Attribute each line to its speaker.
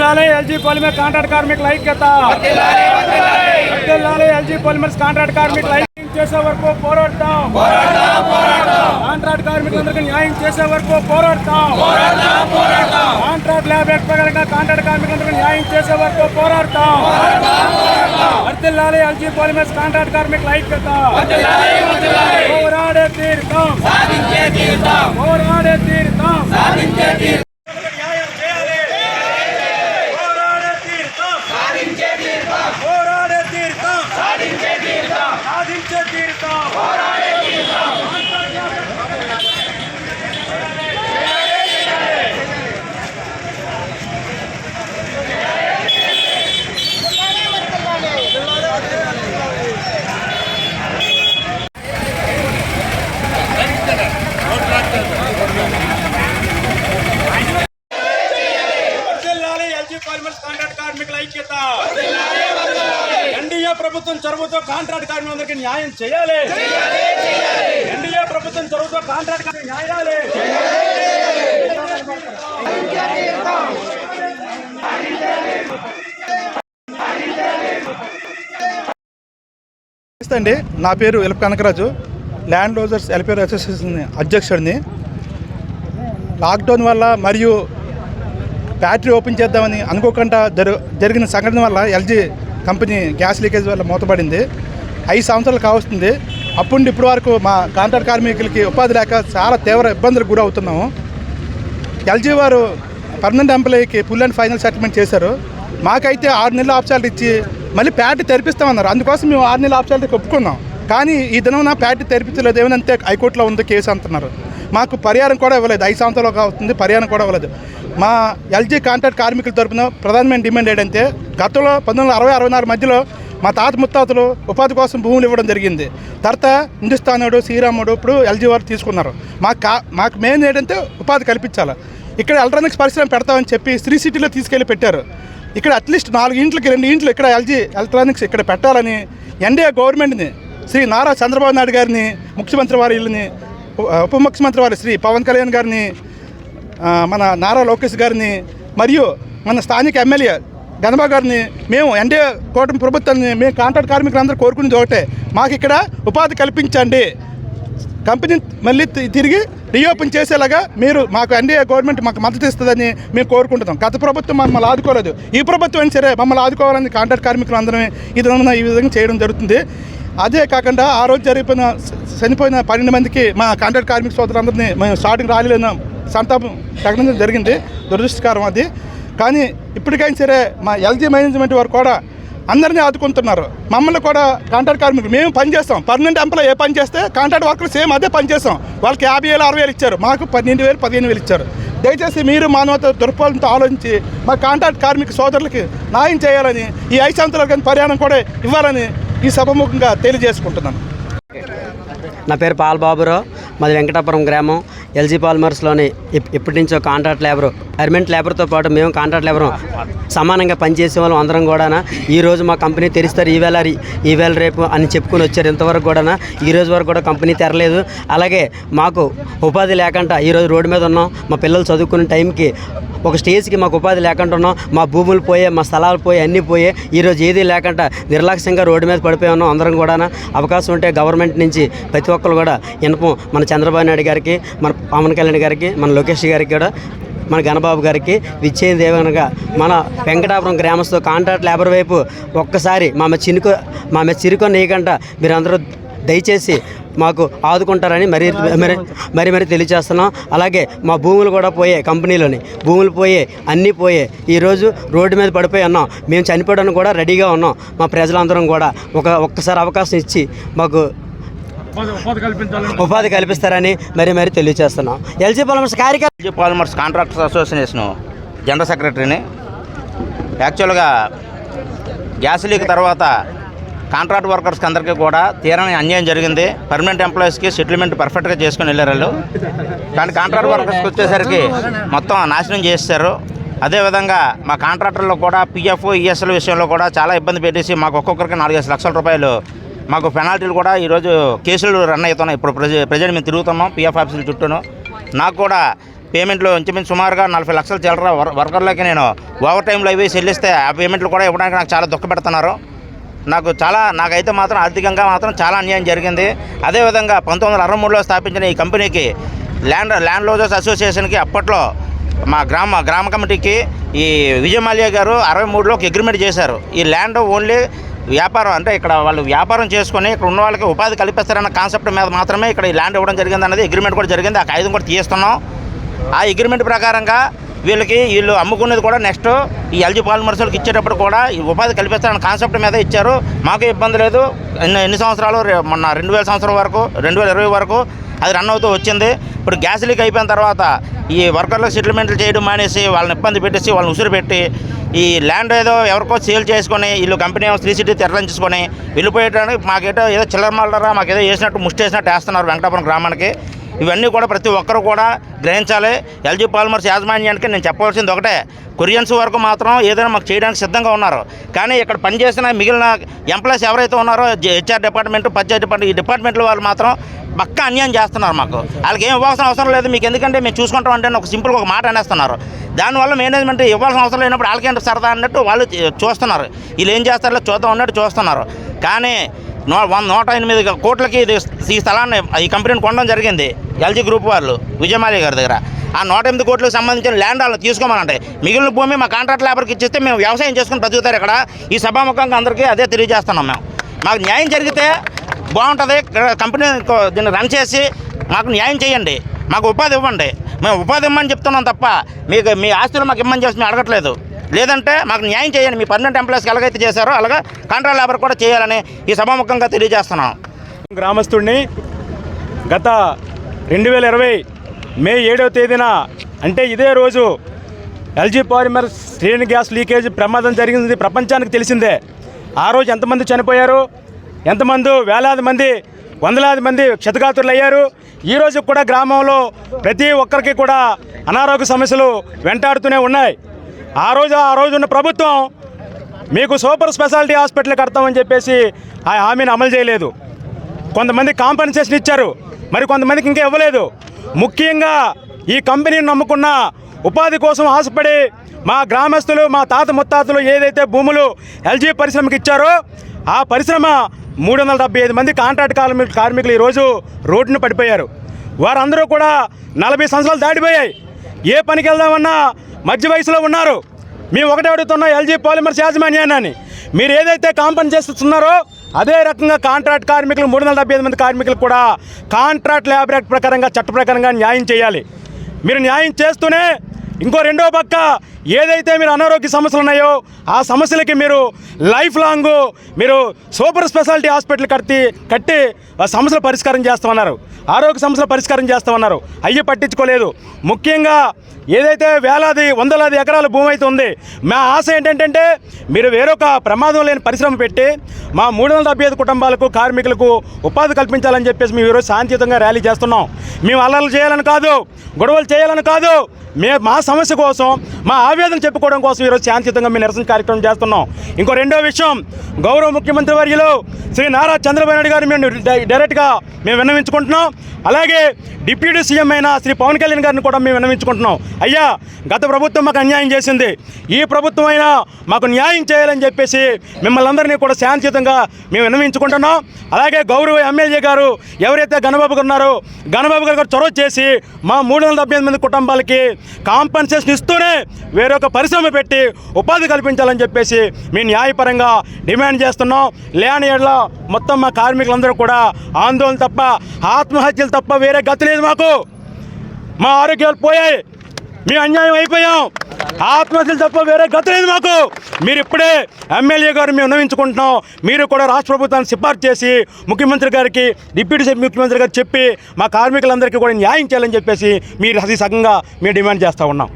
Speaker 1: వర్దిల్లాలి LG polymer contract కార్మికుల ఐక్యత. వర్దిల్లాలి ఎల్జీ పాలిమర్స్ కాంట్రాక్ట్ కార్మికుల ఐక్యం చేసే వరకు పోరాడతాం. కాంట్రాక్ట్ కార్మికులందరికీ న్యాయం చేసే వరకు పోరాడతాం. కాంట్రాక్ట్ ల్యాబ్ ప్రకారంగా కాంట్రాక్ట్ కార్మికులందరికీ న్యాయం చేసే వరకు పోరాడతాం. వర్దిల్లాలి ఎల్జీ పాలిమర్స్ కాంట్రాక్ట్ కార్మికుల ఐక్యత. పోరాడే తీరుతాం పోరాడే తీరుతాం న్యాయం చేయాలి పోరాడే తీరుతాం పోరాడే తీరుతాం సాధించే తీరుతాం వర్ధిల్లాలి ఎల్జీ పాలిమర్స్ కాంట్రాక్ట్ కార్మికుల ఐక్యత ఎన్డీఏ ప్రభుత్వం చొరవతో కాంట్రాక్ట్ కార్మికులందరికీ న్యాయం చేయాలి. ఎన్డీఏ ప్రభుత్వం చొరవతో కాంట్రాక్ట్ కార్మికులకు న్యాయాలే.
Speaker 2: నమస్తే అండి. నా పేరు Elupu Kanakaraju. Land losers welfare association అధ్యక్షుడిని. లాక్డౌన్ వల్ల మరియు ఫ్యాక్టరీ ఓపెన్ చేద్దామని అనుకోకుండా జరు జరిగిన సంఘటన వల్ల ఎల్జీ కంపెనీ గ్యాస్ లీకేజ్ వల్ల మూతపడింది. ఐదు సంవత్సరాలు కావస్తుంది. అప్పుడు ఇప్పటి వరకు మా కాంట్రాక్ట్ కార్మికులకి ఉపాధి లేక చాలా తీవ్ర ఇబ్బందులకు గురవుతున్నాము. ఎల్జీ వారు పర్మనెంట్ ఎంప్లాయీకి ఫుల్ అండ్ ఫైనల్ సెటిల్మెంట్ చేశారు. మాకైతే ఆరు నెలల ఆప్షాలు ఇచ్చి మళ్ళీ ప్యాట్ తెరిపిస్తామన్నారు. అందుకోసం మేము ఆరు నెలల ఆప్షాలిటీ ఒప్పుకున్నాం. కానీ ఈ దినం ప్యాట్ తెరిపించలేదు. ఏమనంటే హైకోర్టులో ఉంది కేసు అంటున్నారు. మాకు పరిహారం కూడా ఇవ్వలేదు. ఐదు సంవత్సరాలు అవుతుంది పరిహారం కూడా ఇవ్వలేదు. మా ఎల్జీ కాంట్రాక్ట్ కార్మికుల తరపున ప్రధానమైన డిమాండ్ ఏంటంటే గతంలో పంతొమ్మిది అరవై అరవై నాలుగు మధ్యలో మా తాత ముత్తాతలు ఉపాధి కోసం భూములు ఇవ్వడం జరిగింది. తర్వాత హిందుస్థానుడు శ్రీరాముడు ఇప్పుడు ఎల్జీ వారు తీసుకున్నారు. మాకు కా మాకు మెయిన్ ఏంటంటే ఉపాధి కల్పించాలి. ఇక్కడ ఎలక్ట్రానిక్స్ పరిశ్రమ పెడతామని చెప్పి శ్రీ సిటీలో తీసుకెళ్ళి పెట్టారు. ఇక్కడ అట్లీస్ట్ నాలుగు ఇంట్లకి రెండు ఇంట్లు ఇక్కడ ఎల్జీ ఎలక్ట్రానిక్స్ ఇక్కడ పెట్టాలని ఎన్డీఏ గవర్నమెంట్ని శ్రీ నారా చంద్రబాబు నాయుడు గారిని ముఖ్యమంత్రి వారి ఇల్లుని ఉప ముఖ్యమంత్రి వారి శ్రీ పవన్ కళ్యాణ్ గారిని మన నారా లోకేష్ గారిని మరియు మన స్థానిక ఎమ్మెల్యే గణబా గారిని మేము ఎన్డీఏ కూటమి ప్రభుత్వాన్ని మేము కాంట్రాక్ట్ కార్మికులందరూ కోరుకునేది ఒకటే. మాకు ఇక్కడ ఉపాధి కల్పించండి. కంపెనీ మళ్ళీ తిరిగి రీఓపెన్ చేసేలాగా మీరు మాకు ఎన్డీఏ గవర్నమెంట్ మాకు మద్దతు ఇస్తుందని మేము కోరుకుంటున్నాం. గత ప్రభుత్వం మమ్మల్ని ఆదుకోలేదు. ఈ ప్రభుత్వం అయినా సరే మమ్మల్ని ఆదుకోవాలని కాంట్రాక్ట్ కార్మికులు అందరమే ఈ విధంగా ఈ విధంగా చేయడం జరుగుతుంది. అదే కాకుండా ఆ రోజు జరిగిపోయిన చనిపోయిన పన్నెండు మందికి మా కాంట్రాక్ట్ కార్మిక సోదరులందరినీ మేము స్టార్టింగ్ ర్యాలీలో సంతాపం ప్రకటించడం జరిగింది. దురదృష్టకరం అది. కానీ ఇప్పటికైనా సరే మా ఎల్జీ మేనేజ్మెంట్ వారు కూడా అందరినీ ఆదుకుంటున్నారు. మమ్మల్ని కూడా కాంట్రాక్ట్ కార్మికులు మేము పని చేస్తాం. పర్మనెంట్ ఎంప్లాయ్ ఏ పని చేస్తే కాంట్రాక్ట్ వర్కర్లు సేమ్ అదే పని చేస్తాం. వాళ్ళకి యాభై వేలు అరవై వేలు ఇచ్చారు. మాకు పన్నెండు వేలు పదిహేను వేలు ఇచ్చారు. దయచేసి మీరు మానవత దృక్పథంతో ఆలోచించి మా కాంట్రాక్ట్ కార్మిక సోదరులకి న్యాయం చేయాలని ఈ ఐదు పర్యాణం కానీ కూడా ఇవ్వాలని ఈ సభముఖంగా తెలియజేసుకుంటున్నాను.
Speaker 3: నా పేరు పాల్ బాబురావు మాది వెంకటాపురం గ్రామం. ఎల్జీ పాలిమర్స్లోని ఇప్- ఇప్పటి నుంచో కాంట్రాక్ట్ లేబర్ పర్మనెంట్ లేబర్తో పాటు మేము కాంట్రాక్ట్ లేబర్ సమానంగా పనిచేసే వాళ్ళం అందరం కూడా ఈ రోజు మా కంపెనీ తెరిస్తారు ఈవేళ రీ- ఈవేళ రేపు అని చెప్పుకొని వచ్చారు ఇంతవరకు కూడా ఈ రోజు వరకు కూడా కంపెనీ తెరలేదు. అలాగే మాకు ఉపాధి లేకుండా ఈరోజు రోడ్డు మీద ఉన్నాం. మా పిల్లలు చదువుకునే టైంకి ఒక స్టేజ్కి మాకు ఉపాధి లేకుండా ఉన్నాం. మా భూములు పోయే మా స్థలాలు పోయి అన్నీ పోయే ఈరోజు ఏది లేకుండా నిర్లక్ష్యంగా రోడ్డు మీద పడిపోయి ఉన్నాం అందరం కూడా అవకాశం ఉంటే గవర్నమెంట్ నుంచి ప్రతి ఒక్కరు కూడా ఇనపం మన చంద్రబాబు నాయుడు గారికి మన పవన్ కళ్యాణ్ గారికి మన లోకేష్ గారికి కూడా మన గణబాబు గారికి విచ్చేది ఏమనగా మన వెంకటాపురం గ్రామస్తు కాంట్రాక్ట్ లేబర్ వైపు ఒక్కసారి మా మీద చినుకు మా మీద చిరుకొని నీయకుండా మీరందరూ దయచేసి మాకు ఆదుకుంటారని మరి మరి మరి మరి తెలియజేస్తున్నాం. అలాగే మా భూములు కూడా పోయే కంపెనీలోని భూములు పోయే అన్నీ పోయే ఈరోజు రోడ్డు మీద పడిపోయి ఉన్నాం. మేము చనిపోవడానికి కూడా రెడీగా ఉన్నాం. మా ప్రజలందరం కూడా ఒక ఒక్కసారి అవకాశం ఇచ్చి మాకు ఉపాధి కల్పిస్తారని మరి మరి తెలియజేస్తున్నాం ఎల్జీ పొలమర్స్ కార్యక్రమం
Speaker 4: LG polymers contractors association general సెక్రటరీని. యాక్చువల్గా గ్యాస్ లీక్ తర్వాత కాంట్రాక్ట్ వర్కర్స్కి అందరికీ కూడా తీరని అన్యాయం జరిగింది. పర్మనెంట్ ఎంప్లాయీస్కి సెటిల్మెంట్ పర్ఫెక్ట్గా చేసుకొని వెళ్ళారు వాళ్ళు. కానీ కాంట్రాక్ట్ వర్కర్స్కి వచ్చేసరికి మొత్తం నాశనం చేస్తారు అదేవిధంగా మా కాంట్రాక్టర్లో కూడా పిఎఫ్ ఈఎస్ఎల్ విషయంలో కూడా చాలా ఇబ్బంది పెట్టేసి మాకు ఒక్కొక్కరికి నాలుగైదు లక్షల రూపాయలు మాకు పెనాల్టీలు కూడా ఈరోజు కేసులు రన్ అవుతున్నాయి. ఇప్పుడు ప్రజె ప్రజెంట్ మేము తిరుగుతున్నాం పిఎఫ్ ఆఫీసుల చుట్టూను. నాకు కూడా పేమెంట్లు ఇంచుమించు సుమారుగా నలభై లక్షల చిల్లర వర్- వర్కర్లకి నేను ఓవర్ టైంలో అవి చెల్లిస్తే ఆ పేమెంట్లు కూడా ఇవ్వడానికి నాకు చాలా దుఃఖపెడుతున్నారు. నాకు చాలా నాకైతే మాత్రం ఆర్థికంగా మాత్రం చాలా అన్యాయం జరిగింది. అదేవిధంగా పంతొమ్మిది వందల అరవై మూడులో స్థాపించిన ఈ కంపెనీకి ల్యాండ్ ల్యాండ్ లోజర్స్ అసోసియేషన్కి అప్పట్లో మా గ్రామ గ్రామ కమిటీకి ఈ విజయమాల్య గారు అరవై మూడులో ఒక అగ్రిమెంట్ చేశారు. ఈ ల్యాండ్ ఓన్లీ వ్యాపారం అంటే ఇక్కడ వాళ్ళు వ్యాపారం చేసుకొని ఇక్కడ ఉన్న వాళ్ళకి ఉపాధి కల్పిస్తారన్న కాన్సెప్ట్ మీద మాత్రమే ఇక్కడ ఈ ల్యాండ్ ఇవ్వడం జరిగింది అన్నది అగ్రిమెంట్ కూడా జరిగింది. ఆ కాగితం కూడా తీస్తున్నాం. ఆ అగ్రిమెంట్ ప్రకారంగా వీళ్ళకి వీళ్ళు అమ్ముకునేది కూడా నెక్స్ట్ ఈ ఎల్జీ పాలిమర్సులకు ఇచ్చేటప్పుడు కూడా ఈ ఉపాధి కల్పిస్తారన్న కాన్సెప్ట్ మీద ఇచ్చారు. మాకు ఇబ్బంది లేదు. ఎన్ని ఎన్ని సంవత్సరాలు? మొన్న రెండు వేల సంవత్సరం వరకు రెండు వేల ఇరవై వరకు అది రన్ అవుతూ వచ్చింది. ఇప్పుడు గ్యాస్ లీక్ అయిపోయిన తర్వాత ఈ వర్కర్లకు సెటిల్మెంట్లు చేయడం మానేసి వాళ్ళని ఇబ్బంది పెట్టేసి వాళ్ళని ఉసిరు పెట్టి ఈ ల్యాండ్ ఏదో ఎవరికో సేల్ చేసుకొని వీళ్ళు కంపెనీ త్రీ సిటీ తెరలించుకొని వెళ్ళిపోయేటానికి మాకేటో ఏదో చిల్లర మల్లరా మాకేదో వేసినట్టు ముష్టి వేసినట్టు వేస్తున్నారు వెంకటాపురం గ్రామానికి. ఇవన్నీ కూడా ప్రతి ఒక్కరు కూడా గ్రహించాలి. ఎల్జీ పాలిమర్స్ యాజమాన్యానికి నేను చెప్పవలసింది ఒకటే. కొరియన్స్ వరకు మాత్రం ఏదైనా మాకు చేయడానికి సిద్ధంగా ఉన్నారు. కానీ ఇక్కడ పనిచేసిన మిగిలిన ఎంప్లాయీస్ ఎవరైతే ఉన్నారో హెచ్ఆర్ డిపార్ట్మెంట్ పంచాయతీ డిపార్ట్మెంట్ ఈ డిపార్ట్మెంట్ల వాళ్ళు మాత్రం పక్క అన్యాయం చేస్తున్నారు మాకు. వాళ్ళకి ఏం ఇవ్వాల్సిన అవసరం లేదు. మీకు ఎందుకంటే మేము చూసుకుంటాం అంటే ఒక సింపుల్గా ఒక మాట అనేస్తున్నారు. దానివల్ల మేనేజ్మెంట్ ఇవ్వాల్సిన అవసరం లేనప్పుడు వాళ్ళకేంటి సరదా అన్నట్టు వాళ్ళు చూస్తున్నారు. వీళ్ళు ఏం చేస్తారో చూద్దాం అన్నట్టు చూస్తున్నారు. కానీ నూ వంద నూట ఎనిమిది కోట్లకి ఇది ఈ స్థలాన్ని ఈ కంపెనీని కొనడం జరిగింది ఎల్జీ గ్రూప్ వాళ్ళు విజయమాలి గారి దగ్గర. ఆ నూట ఎనిమిది కోట్లకు సంబంధించిన ల్యాండ్ వాళ్ళు తీసుకోమనంటే మిగిలిన భూమి మా కాంట్రాక్ట్ లేబర్కి ఇచ్చేస్తే మేము వ్యవసాయం చేసుకుని బ్రతుకుతారు ఇక్కడ. ఈ సభాముఖంగా అందరికీ అదే తెలియజేస్తున్నాం మేము. మాకు న్యాయం జరిగితే బాగుంటుంది ఇక్కడ కంపెనీ దీన్ని రన్ చేసి మాకు న్యాయం చేయండి మాకు ఉపాధి ఇవ్వండి. మేము ఉపాధి ఇవ్వమని చెప్తున్నాం తప్ప మీకు మీ ఆస్తులు మాకు ఇమ్మని చేసి మేము అడగట్లేదు. లేదంటే మాకు న్యాయం చేయండి. మీ పర్మనెంట్ ఎంప్లాయీస్కి ఎలాగైతే చేశారో అలాగా కాంట్రాక్ట్ లేబర్ కూడా చేయాలని ఈ సభాముఖంగా తెలియజేస్తున్నాం.
Speaker 1: గ్రామస్తుడిని గత రెండు వేల ఇరవై మే ఏడవ తేదీన అంటే ఇదే రోజు ఎల్జీ పాలిమర్ శ్రేణి గ్యాస్ లీకేజ్ ప్రమాదం జరిగింది. ప్రపంచానికి తెలిసిందే. ఆ రోజు ఎంతమంది చనిపోయారు? ఎంతమంది వేలాది మంది వందలాది మంది క్షతగాతులు అయ్యారు? ఈ రోజు కూడా గ్రామంలో ప్రతి ఒక్కరికి కూడా అనారోగ్య సమస్యలు వెంటాడుతూనే ఉన్నాయి. ఆ రోజు ఆ రోజున్న ప్రభుత్వం మీకు సూపర్ స్పెషాలిటీ హాస్పిటల్ కడతామని చెప్పేసి ఆ హామీని అమలు చేయలేదు. కొంతమంది కాంపెన్సేషన్ ఇచ్చారు. మరి కొంతమందికి ఇంకా ఇవ్వలేదు. ముఖ్యంగా ఈ కంపెనీని నమ్ముకున్న ఉపాధి కోసం ఆశపడి మా గ్రామస్తులు మా తాత ముత్తాతలు ఏదైతే భూములు ఎల్జీ పరిశ్రమకి ఇచ్చారో ఆ పరిశ్రమ మూడు వందల డెబ్బై ఐదు మంది కాంట్రాక్ట్ కార్మికులు కార్మికులు ఈరోజు రోడ్డును పడిపోయారు. వారందరూ కూడా నలభై సంవత్సరాలు దాటిపోయాయి. ఏ పనికి వెళ్దామన్నా మధ్య వయసులో ఉన్నారు. మేము ఒకటే అడుగుతున్నాం ఎల్జీ పాలిమర్స్ యాజమాన్యాన్ని మీరు ఏదైతే కాంపన్సేస్తున్నారో అదే రకంగా కాంట్రాక్ట్ కార్మికులు మూడు వందల డెబ్బై ఐదు మంది కార్మికులు కూడా కాంట్రాక్ట్ లేబర్ యాక్ట్ ప్రకారంగా చట్ట ప్రకారంగా న్యాయం చేయాలి. మీరు న్యాయం చేస్తూనే ఇంకో రెండో పక్క ఏదైతే మీరు అనారోగ్య సమస్యలు ఉన్నాయో ఆ సమస్యలకి మీరు లైఫ్ లాంగ్ మీరు సూపర్ స్పెషాలిటీ హాస్పిటల్ కట్టి కట్టి ఆ సమస్యల పరిష్కారం చేస్తామన్నారు. ఆరోగ్య సమస్యల పరిష్కారం చేస్తామన్నారు. అయ్యి పట్టించుకోలేదు. ముఖ్యంగా ఏదైతే వేలాది వందలాది ఎకరాల భూమి అయితే ఉంది మా ఆశ ఏంటంటే మీరు వేరొక ప్రమాదం లేని పరిశ్రమ పెట్టి మా మూడు వందల డెబ్బై ఐదు కుటుంబాలకు కార్మికులకు ఉపాధి కల్పించాలని చెప్పేసి మేము ఈరోజు శాంతియుతంగా ర్యాలీ చేస్తున్నాం. మేము అల్లర్లు చేయాలని కాదు గొడవలు చేయాలని కాదు మే మా సమస్య కోసం మా ఆవేదన చెప్పుకోవడం కోసం ఈరోజు శాంతియుతంగా మేము నిరసన కార్యక్రమం చేస్తున్నాం. ఇంకో రెండో విషయం గౌరవ ముఖ్యమంత్రి వర్యులు శ్రీ నారా చంద్రబాబు నాయుడు గారు మేము డైరెక్ట్గా మేము విన్నవించుకుంటున్నాం. అలాగే డిప్యూటీ సీఎం అయిన శ్రీ పవన్ కళ్యాణ్ గారిని కూడా మేము విన్నవించుకుంటున్నాం. అయ్యా గత ప్రభుత్వం మాకు అన్యాయం చేసింది. ఈ ప్రభుత్వం అయినా మాకు న్యాయం చేయాలని చెప్పేసి మిమ్మల్ని అందరినీ కూడా శాంతియుతంగా మేము విన్నవించుకుంటున్నాం. అలాగే గౌరవ ఎమ్మెల్యే గారు ఎవరైతే గణబాబు గారు ఉన్నారో గణబాబు గారు చొరవ చేసి మా మూడు వందల డెబ్బై మంది కుటుంబాలకి కాంపన్సేషన్ ఇస్తూనే వేరొక పరిశ్రమ పెట్టి ఉపాధి కల్పించాలని చెప్పేసి మేము న్యాయపరంగా డిమాండ్ చేస్తున్నాం. లేని ఏళ్ళ మొత్తం మా కార్మికులందరూ కూడా ఆందోళన తప్ప ఆత్మహత్యలు తప్ప వేరే గతి లేదు మాకు. మా ఆరోగ్యాలు పోయాయి. మేము అన్యాయం అయిపోయాం. ఆత్మహత్యలు తప్ప వేరే గతి లేదు మాకు. మీరు ఇప్పుడే ఎమ్మెల్యే గారు మేము విన్నవించుకుంటున్నాం. మీరు కూడా రాష్ట్ర ప్రభుత్వాన్ని సిఫార్సు చేసి ముఖ్యమంత్రి గారికి డిప్యూటీ ముఖ్యమంత్రి గారు చెప్పి మా కార్మికులందరికీ కూడా న్యాయం చేయాలని చెప్పేసి మీరు అతి సగంగా మేము డిమాండ్ చేస్తూ ఉన్నాం.